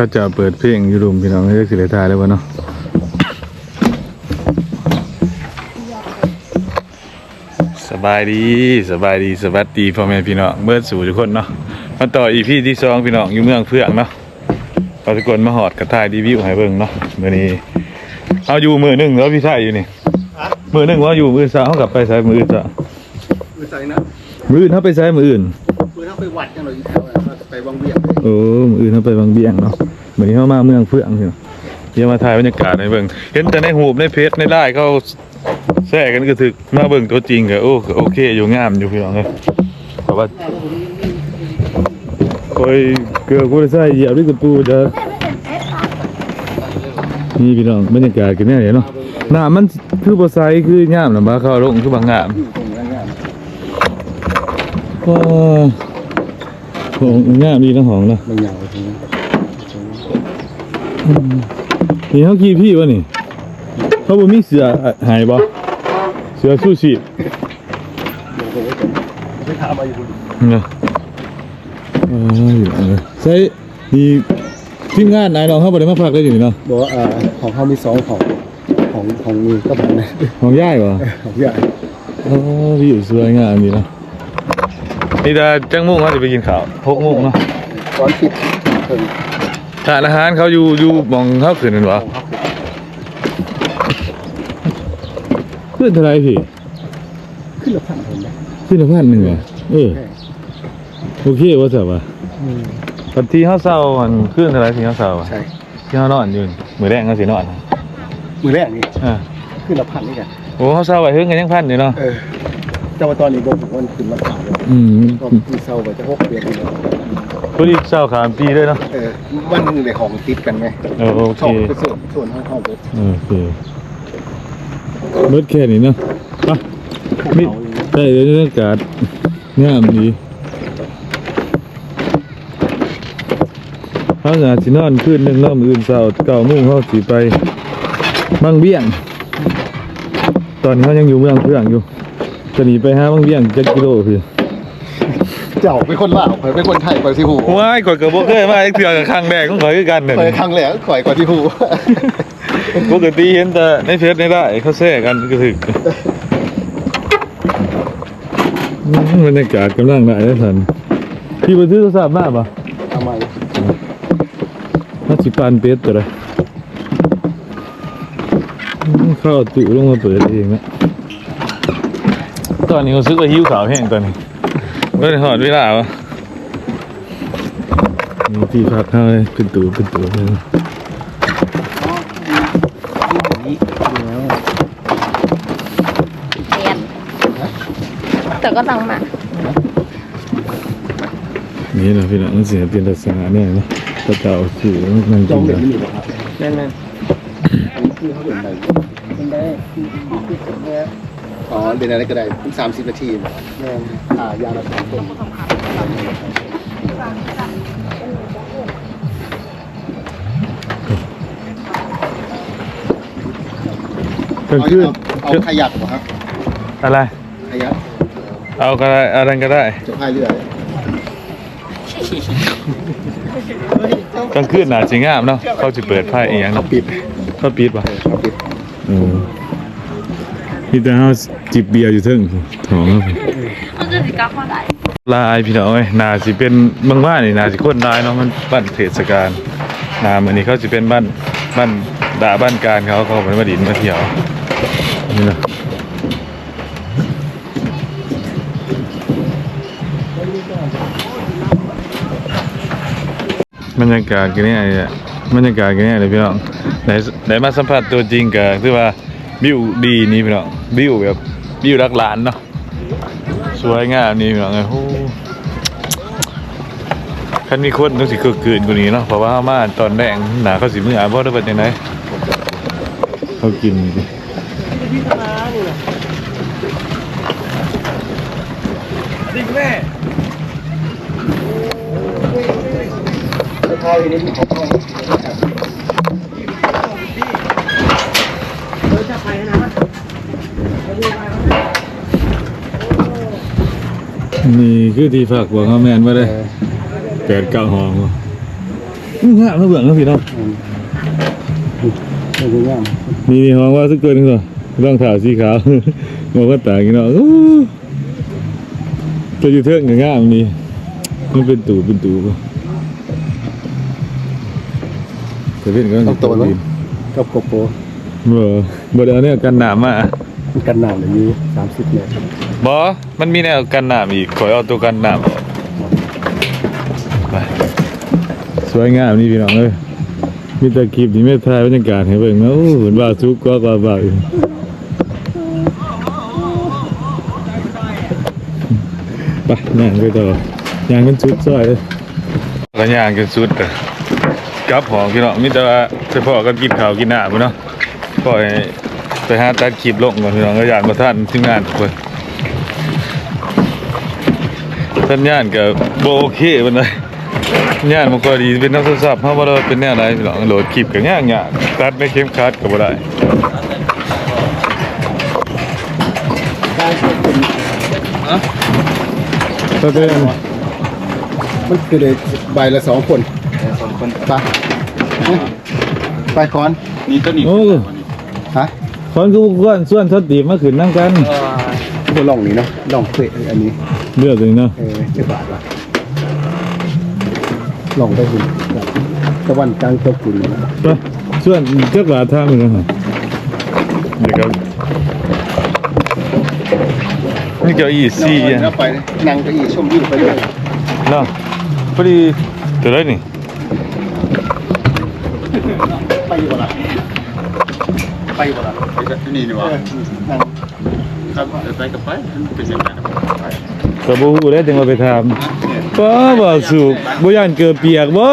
เขาจะเปิดเพลงอยู่รุมพี่น้องเรียกสิเลทายเลยวะเนาะสบายดีสบายดีสวัสดีพ่อแม่พี่น้องเมื่อสู่ทุกคนเนาะมาต่ออีพีที่สองพี่น้องอยู่เมืองเพื่องเนาะเราทุกคนมาหอดกระทายรีวิวให้เบิ่งเนาะมื่อนี้เอาอยู่มือหนึ่งแล้วพี่ชายอยู่นี่มือหนึ่งว่าอยู่มือสาวเขากลับไปใช้มืออื่นซะมือใส่นะมืออื่นเขาไปใช้มืออื่นมือถ้าไปวัดกันเลยอีกแถวน่ะเราจะ ไปวังเวียงโอ้มืออื่นเขาไปบางเบียงเนาะเหมือนที่เขามาเมืองเพื่องเนาะเดี๋ยวมาถ่ายบรรยากาศในเบิ่งเห็นแต่ในหูปในเพจในไลน์เขาแซ่กันก็ถึกมาเบิ่งตัวจริงก็โอ้ก็โอเคอยู่งามอยู่พี่น้องเลยแต่ว่าโอ้ยเกือบกูได้ใส่เหยียบด้วยตะปูจะนี่พี่น้องบรรยากาศกันแน่เลยเนาะน้ำมันคือบ่ใสคืองามนะบ่าเข้าลงคือบางงามอ ยู่ตรงนั้นงานว้าวโอ้งามดีทั้งหองเนาะมันยาวตรงนี้นี่เขากี่พี่วะนี่ เขาบ่มีเสือหายบ่เสือสู้ชีพไปถามมาอยู่คุณเนาะเอออยู่เอาเลยใช่มีทีมงานนายน้องเขาบ่ได้มาพักได้อยู่นี่เนาะบอกว่าอ่าของเขามีสองของของของมีก็ผมนะของย่ายบ่ของใหญ่โอ้พี่อยู่สวยงามดีเนาะ นี่แต่จังมุ่งเขาจะไปกินข้าวหกโมงเนาะตอนคิดเพิ่งร้านอาหารเขาอยู่อยู่หมองเขาขึ้นนั่นบ่เพื่อนเท่าไหรพี่ ขึ้นละพันผมนะขึ้นละพันหนึ่งเหรอเออโอเคว่าจะว่าปันที่เขาเศร้ามันขึ้นอะไรที่เขาเศร้าอะใช่ที่เขานอนอยู่มือแรกเขาสินอนอะมือแรกนี่อ่าขึ้นละพันนี่กันโอ้เขาเศร้าไปเพิ่งกันยังพันอยู่เนาะเออ แต่ว่าตอนนี้บอกผมว่าขึ้นมาขาวแล้วอืมก็มีเศร้าไปจะหกเดือนแล้วพอดีเศร้าขามปีด้วยเนาะเออวันหนึงในของติดกันไหมเออโอเคช่องเป็นส่วนส่วนห้องห้องเป็นเออโอเคเบิดแค่นี้เนาะไปมิใช่บรรยากาศงามดีเขาอาจสินอนคืนหนึ่งเนาะมื้ออื่นเช้าเก้าโมงเขาสิไปบางเบี้ยง ตอนนี้เขายังอยู่เมืองเพื่องอยู่ จะหนีไปหาบางเบี้ยงเจ็ดกิโลคือเจ้าเป็นคนลาวข่อยเป็นคนไทยข่อยที่หูว้ายก่อนกับพวกเคยมาไอ้เถื่อกับครั้งแรกของข่อยคือกันเนี่ยข่อยครั้งแรกข่อยก่อนที่หูปกติเห็นแต่ในเพจในได้เขาแซ่กันก็ถึกอืมบรรยากาศกำลังได้แล้วท่านพี่ไปซื้อโทรศัพท์มาปะทำไมมาสิปานเป็ดตัวเลยอืมเข้าเอาตุลงมาเปิดเองนะ ตอนนี้เขาซื้อว่าหิวขาวแห้งตอนนี้ไม่ได้หอดเวลาวะมีที่พักเขาเลยเป็นตัวเป็นตัวเลยเรียนแต่ก็ต้องมา นี่แหละพี่น้องมันเสียเป็นลักษณะเนี่ยนะกระเจ้าคือนั่งจกิองนเด็กักนไม่อยู่หรอครับแน่นแน่อันนี้คือเขาเดินไปเป็นได้ อ๋อเดินอะไรก็ได้สามสิบนาทีแน่นอ่ายาละสามคนกลางคืนเอาขยักเหรอครับอะไร ขยักเอาก็ได้อะไรก็ได้จะพายเรือกลางคืนหนาจริงงามเนาะเขาจะเปิดไพ่อีกอย่างเขาเนาะปิดเขาปิดป่ะเขาปิดโอ้ นี่แต่เาจิบเบียร์อยู่เทึ่งถองครับเขาจะสิกลับมาได้ลายพี่น้องเอ้ยนาสิเป็นบางบ้านนี่นาสิคนลายเนาะมันบ้านเทศกาลนาเหมือนนี้เขาสิเป็นบ้านบ้านด่าบ้านการเขาเขาเป็นมาดินมาเที่ยวนี่นะบรรยากาศกันเนี่ยเนี่ยบรรยากาศกันเนี่ยเลยพี่น้องไหนไหนมาสัมผัสตัวจริงกันคือว่า วิวดีนี่พี่น้องวิวแบบวิวรักหลานเนาะสวยงามนี่พี่น้องเอ้โอ้คันมีคนต้องสิคือคืนกว่านี้เนาะเพราะว่ามาตอนแดงหนาเขาสิมืออาบ่ได้เป็นยังไงเขากินดินี่ คือที่ฝากบอกเขาแมนมาเลยแปดเก้าห้องว่ะอื้อฮะมาเบื่อแล้วพี่น้องไม่รู้ว่านี่นี่ห้องว่าสักเกินนึงก่อนรองเท้าสีขาวบอกว่าต่างกันเนาะอู้จะอยู่เทิงกับง่ามนี่มันเป็นตูเป็นตูป่ะแต่เป็นก็ต้องโตแล้วกับโกโปรเบอบ่ได้เอาเนี่ยกันหนามมา มันกันหนาวอย่างนี้สามสิบเมตรบ่มันมีแนวกันหนามอีกขอยเอาตัวกันหนามออกไปสวยงามนี่พี่น้องเอ้ยมีแต่คลิปที่ไม่ถ่ายบรรยากาศให้เบิ่งนะโอ้เหมือนว่าทุกก็ว่าบ่าอยู่ไปย่างไปต่อย่างกันชุดซอยเลยแล้วย่างกันชุดอะกับของพี่น้องมีแต่ว่าเฉพาะก็กินข้าวกินน้ำพุ่นเนาะปล่อย ไปหาตัดคลิปลงก่อนพี่น้องก็ย่านบ่ทันทีมงานทุกคนสัญญาณก็บ่โอเคปานใดสัญญาณมันก็ดีเป็นนักโทรศัพท์เฮาบ่ได้ว่าเป็นแนวใดพี่น้องโหลดคลิปก็ยากยากตัดในเข็มขัดก็บ่ได้การควบคุมก็เป็นมันคือเลยใบละสองคนสองคนไปไปคอนนี่ตัวนี้ โอ้ฮะคนคือก้อนส่วนทดตีมาขึ้นนํกันตัวล่องนี่เนาะล่องเคยอันนี้เลือกเลยเนาะเออเจ็ดบาทละล่องได้คุณตะวันกลางตะกุนนะไปส่วนเจ้าหลาท่ามึงนะครับเดี๋ยวก็นี่เก้าอี้สี่อะแล้วไปนั่งเก้าอี้ชมวิวไปเลยเนาะพอดีเท่าไหรนี่ไปอยู่บ่ล่ะไปอยู่บ่ล่ะ นี่นี่เอวะอนั่งครับไปกับไปเป็นยังไงกระบูได้ถึงมาไปทำป้าบ่สูบบ่ย่านเกิดเปียกบ่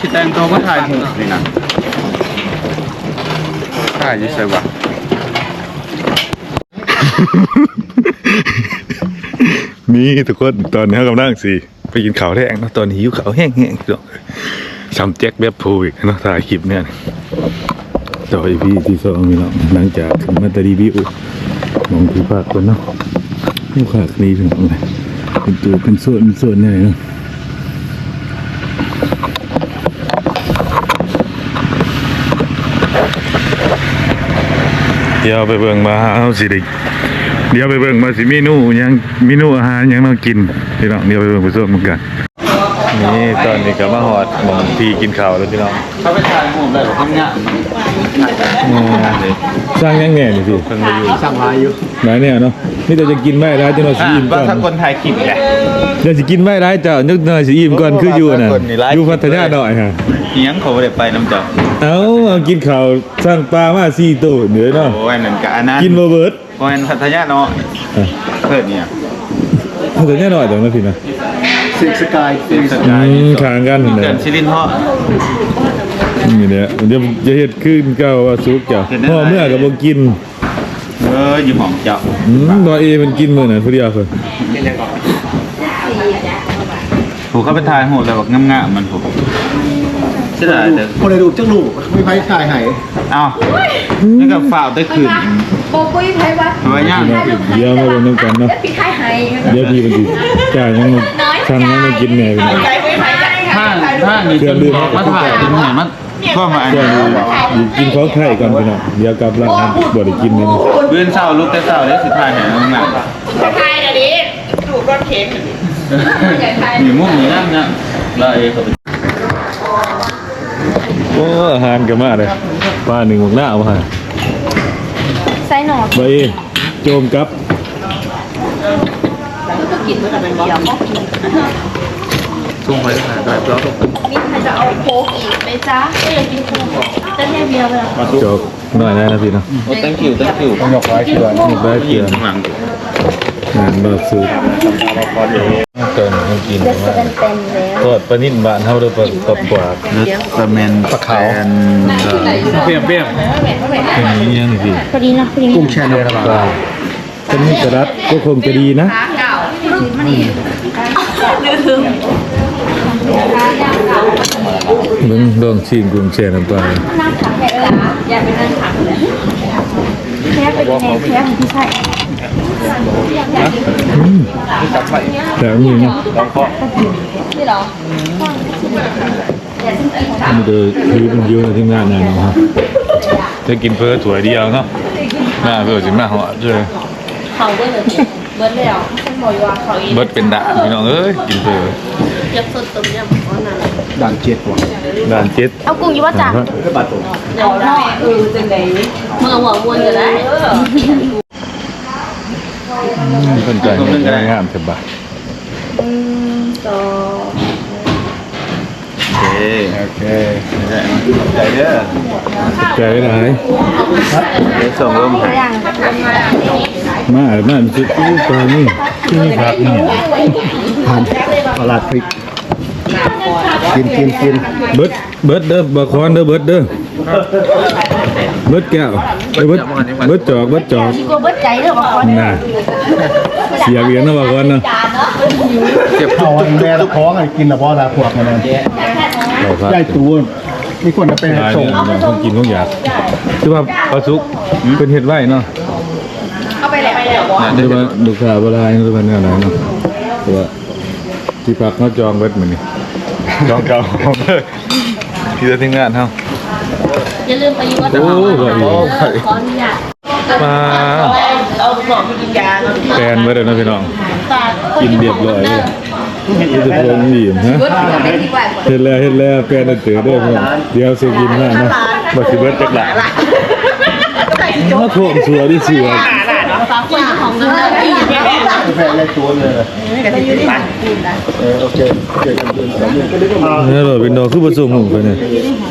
พี่แตงตัวมาถ่ายหูนี่นะถ่ายยี่สิบวะนี่ทุกคนตอนนี้เขากำลังสิไปกินข้าวแห้งเนาะตอนนี้หิวข้าวแห้งๆพี่น้องซ้ำแจ็คแบบโพวิกเนาะถ่ายคลิปเนี่ย ต่ออีพีที่สองพี่น้องหลังจากถึงมาตารีวิวมองที่ภาคคนเนาะผู้ขากนี้พี่น้องเลยเป็นตัวเป็นส่วนเป็นส่วนเนี่ยเนาะเดี๋ยวไปเบิ่งมาเอาสิด้เดี๋ยวไปเบิ่งมาสิเมนูยังเมนูอาหารยังเรากินพี่น้องเดี๋ยวไปเบิ่งไปส้มเหมือนกัน นี่ตอนนี้ก็มาฮอดหมองที่กินข้าวแล้วพี่น้องเขาไปถ่ายหูแบบทำงานสร้างยังแน่นี่พี่เพิ่งมาอยู่สั่งลายอยู่หลายเนี่ยเนาะนี่แต่จะกินไม่ได้จะนอนสิอิ่มก่ว่าอนถ้าคนถ่ายคลิปแหละเดี๋ยวสิกินไม่ได้เจ้านึกหน่อยสิอิ่มก่อนคืออยู่น่ะคนนี่ร้ายอยู่พัทยาหน่อยฮะยังเขาไม่ได้ไปน้ำจับเอาเอากินข้าวสร้างปลามาสี่ตัวเหนือเนาะโอ้ยนั่นกับอันนั้นกินบ่เบิดโอ้ยพัทยาเนาะอะเพื่อนเนี่ย พัทยาหน่อยจังนะพี่นะ สิงสกายสิงสอืมขางกันเกิเนี่ยนชิลินพ่อนี่เนี่ยเดี๋ยวจะเฮ็ดขึ้นเก่าว่าสุกเจ้าเฮ็ดได้พ่อเมื่อก็บ่กินเอออยู่หม่องเจ้าอืมบ่เอมันกินมื้อนั้นผู้เดียวเพิ่นผมเข้าไปถ่ายหูแต่แบบงามๆมันผมใช่ไหมเด้อคนในรูปจักลูกไม่ไพ่ถ่ายให้เอ้านี่ก็ฝ่าวได้คืนโบปุ้ยไพวัดทำไมย่างเดี๋ยวมาเบิ่งนำกันเนาะพี่ไทยไฮเดี๋ยวพี่มันสิจ่ายยัง มาสั่งยังมากินแหน่พี่น้องใจปุ้ยไพวัดถ้าถ้ามีจนบอกมาถ่ายเป็นไงมันก็มาอันเดี๋ยวนี้อยู่กินของไทยก่อนพี่น้องเดี๋ยวกลับร้านบ่ได้กินเลยนะเบื้อนเศร้าลูกแต่เศร้าได้สิถ่ายแห่งงานไทยนะดิถูกรถเข็นใหญ่ไทยมีมุ้งมีน้ำเนี่ยเราเองเขาไปโอ้อาหารก็มาเลยปลาหนึ่งหมกหน้าเอามาให้ไส้หนอดใบโจมกับ กินเมื่อไหร่เป็นเดียวก็กินทุ่งไปถ่ายถ่ายแล้วนี่ใครจะเอาโค้กอีกไหมจ๊ะก็อยากกินโค้กจะแค่เบียร์เลยโจกหน่อยได้นะพี่เนาะโอ้ thank you thank you ยกไว้เชื่อนี่ได้เกลือข้างหลังงานบบสูตรเกินมันกินจะเต็มเต็มแล้วทอดปนิ่นบานเท่าเดิมปลากรอบกว่านึกสเมนปลาขาวเปรี้ยวเปรี้ยวเป็นนี้ยังไงพี่พอดีนะกุ้งแช่น้ำปลาปลาถ้กระดัดก็คงจะดีนะ ขาเก่ามันนี่ลืมมึงลองชิมกุ้งแช่น้ำปลานั่งถังแค่ละอย่าไปนั่งถังเลยแค่เป็นไงแค่ที่ใช่แต่มีเนาะที่หรออย่าซึ่งกินค่ะมันเดือคือมันเยอะที่งานนั่นเนาะจะกินเพื่อถั่วเดียวเนาะมาเพื่อสิมาหาะเจอเขาเบิร์ดเลย เบิร์ดเลยอะฉันบอกว่าเขาอีกเบิดเป็นดะพี่น้องเอ้ยกินเพื่อยักษ์สดต้มยำอ๋อนั่นด่านเจ็ดว่ะด่านเจ็ดเอากุ้งอยู่ว่าจ้ะก็บาดตัวเดี๋ยวได้เออจังไดเมื่อหัววนก็ได้สนใจงามเถอะบ่าอืมต่อโอเคโอเคใจเด้อใจไหนเดี๋ยวส่งลมให้อย่างเป็น มามามาจุดตู้ตอนนี้ที่นี่ครับนี่ทานตลาดพริกกินกินกินเบิดเบิดเด้อบ่คอนเด้อเบิดเด้อเบิดแก้วเอ้ยเบิดเบิดจอกเบิดจอกเบิร์ดใจเด้อบอกเขาน่ะเสียเบียนนะบ่คอนเนาะเก็บเอาแม่ละท้องกินละบ่ละพวกนั้นเอาครับใหญ่ตัวมีคนจะไปหลายส่งต้องกินต้องอยากคือว่าปลาสุกเป็นเฮ็ดไว้เนาะ แล้วไปแล้วบอกหรือว่าลูกค้าบ่หลายหรือว่าแนวไหนเนาะแต่ว่าที่พักเขาจองเบิดมื้อนี้จองเก่าพี่จะทีมงงานเฮาอย่าลืมไปยูวัดโอ้โหขออนุญาตมาเอาหมอกกินยาแฟนไว้เลยนะพี่น้องกินเรียบร้อยเลยรู้สึกว่ามีมฮะเบิร์ดจะเป็นแล้วเฮ็ดแล้วแฟนน่ะเจอด้อพี่น้งเดี๋ยวสิกินมาเนะบ่สิเบิร์ดจักหลายมาโคมสัวดิเสิว่าฝากค นของเงินเลยพี่เนี่ยแฟนใหญ่ตัวเลยเออโอเคเกิดกันเป็นสอเดือก็ได้ก็มาเนี่ยเราเป็นดคือผส่งหมูไปเนี่ย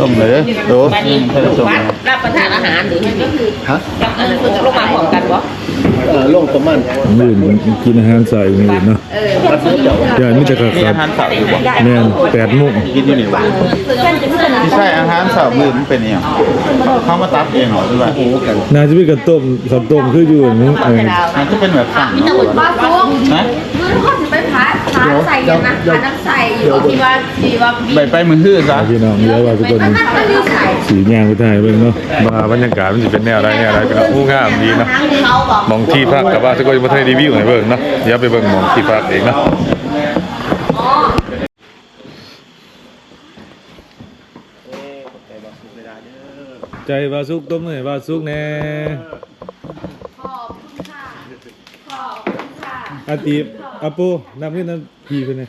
ต้มเลยเด้อโอืมเธอส่งวัดรับประทานอาหารหรือก็คือฮะกับอันนั้นคือจะลงมาพร้อมกันบ่ เออลงประมาณมื้อนี้กินอาหารใส่มื้อนี้เนาะวัดเจ้าอย่ามีแต่ขามีดอาหารเสาร์อยู่บ่แม่น8โมงกินอยู่นี่บ่ที่ใช่อาหารเสาร์มื้อมันเป็นอีหยังเขามาตัดเองเหรอหรือว่าน่าจะมีกระต้มข้าวต้มคืออยู่นี่เออมันก็เป็นแบบสั่งมีแต่เนาะ บุญบ้าฟุ้งนะมือคนไปพาพาใส่กันนะพาน้ำใส่อยู่ที่ว่าที่ว่าใบไปมือฮื้อซะพี่น้องเดี๋ยวว่าทุกคนมันก็มีใส่สีย่างไปถ่ายเบิ่งเนาะว่าบรรยากาศมันสิเป็นแนวใดแนวใดพี่น้องผู้งามดีเนาะเขาบอกหมองที่พักกับว่าทุกคนมาให้รีวิวให้เบิ่งเนาะเดี๋ยวไปเบิ่งหมองที่พักเองเนาะใจบาสุกต้มหน่อยบาสุกแน่ขอบคุณค่ะขอบคุณค่ะอาตีบ อาปูนำขึ้นนั่นพีเพิ่นนี่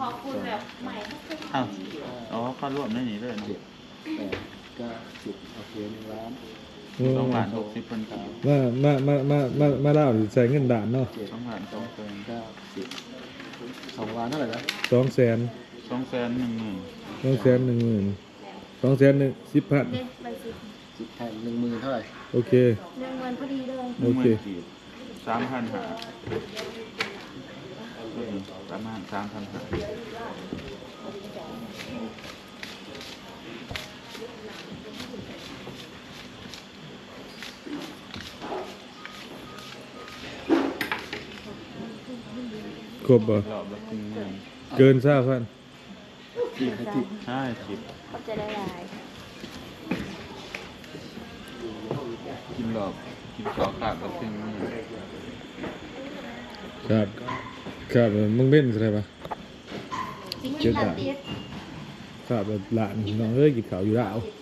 ขอบคุณแบบใหม่อ้าวอ๋อเข้ารวมได้นี่เลยเนาะก็สิบโอเคหนึ่งล้านสองล้านหกสิบเพิ่นครับมามามามามามาเล่าสิใส่เงินด่านเนาะสองล้านสองแสนเก้าสิบสองล้านเท่าไหร่นะสองแสนสองแสนหนึ่งหมื่นสองแสนหนึ่งหมื่นสองแสนหนึ่งสิบพันเนี่ยใบสิบสิบแผ่นหนึ่งหมื่นเท่าไหร่โอเคหนึ่งวันพอดีเลยหนึ่งหมื่นกีบสามพันหา ประมาณสามพันหาครบบ่รอบละครึ่งหมื่นเกินทราบพันใช่สิบเขาจะได้หลาย กินรอบกินสองขาดละครึ่งหมื่นครับครับมึงเล่นอะไรปะจริงๆแบบนี้ครับหลานน้องเอ้ยกินข้าวอยู่แล้วรับแล้